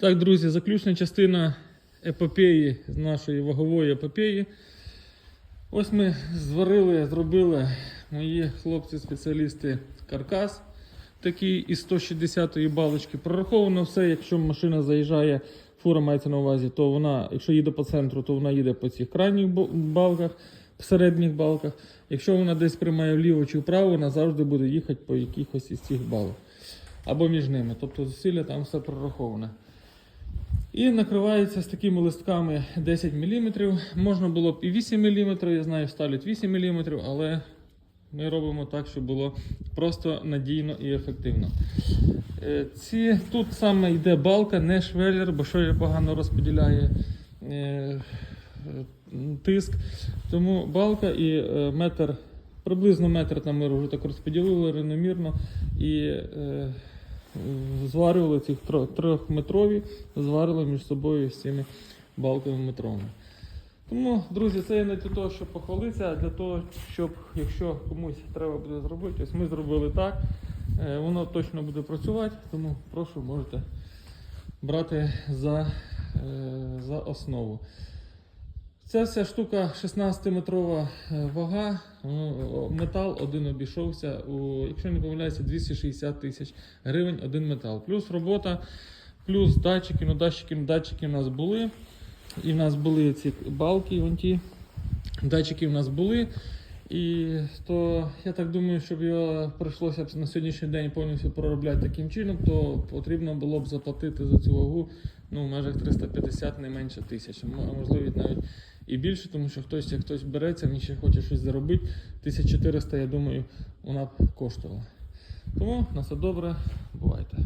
так, друзі, заключна частина епопеї, нашої вагової епопеї. Ось ми зварили, зробили мої хлопці-спеціалісти каркас такий із 160 балочки. Прораховано все, якщо машина заїжджає, фура мається на увазі, то вона, якщо їде по центру, то вона їде по цих крайніх балках, середніх балках. Якщо вона десь приймає вліво чи вправо, вона завжди буде їхати по якихось із цих балок. Або між ними. Тобто зусилля там все прораховане. І накривається з такими листками 10 мм. Можна було б і 8 мм, я знаю, ставлять 8 мм, але ми робимо так, щоб було просто надійно і ефективно. Е, Ці, тут саме йде балка, не швеллер, бо швеллер погано розподіляє е, тиск. Тому балка і е, метр, приблизно метр там ми вже так розподілили рівномірно і ці тро- трьохметрові, зварили між собою з цими балками метровими. Тому, друзі, це не для того, щоб похвалитися, а для того, щоб, якщо комусь треба буде зробити, ось ми зробили так, е, воно точно буде працювати, тому прошу, можете брати за, е, за основу. Ця вся штука 16-метрова е, вага, ну, метал один обійшовся, у, якщо не помиляюся, 260 тисяч гривень один метал. Плюс робота, плюс датчики, ну датчики, датчики у нас були. І в нас були ці балки, вон ті. Датчики в нас були. І то я так думаю, щоб його прийшлося б на сьогоднішній день повністю проробляти таким чином, то потрібно було б заплатити за цю вагу ну, в межах 350, не менше тисяч, а можливо навіть і більше, тому що хтось, як хтось береться, він ще хоче щось заробити. 1400, я думаю, вона б коштувала. Тому на все добре, бувайте.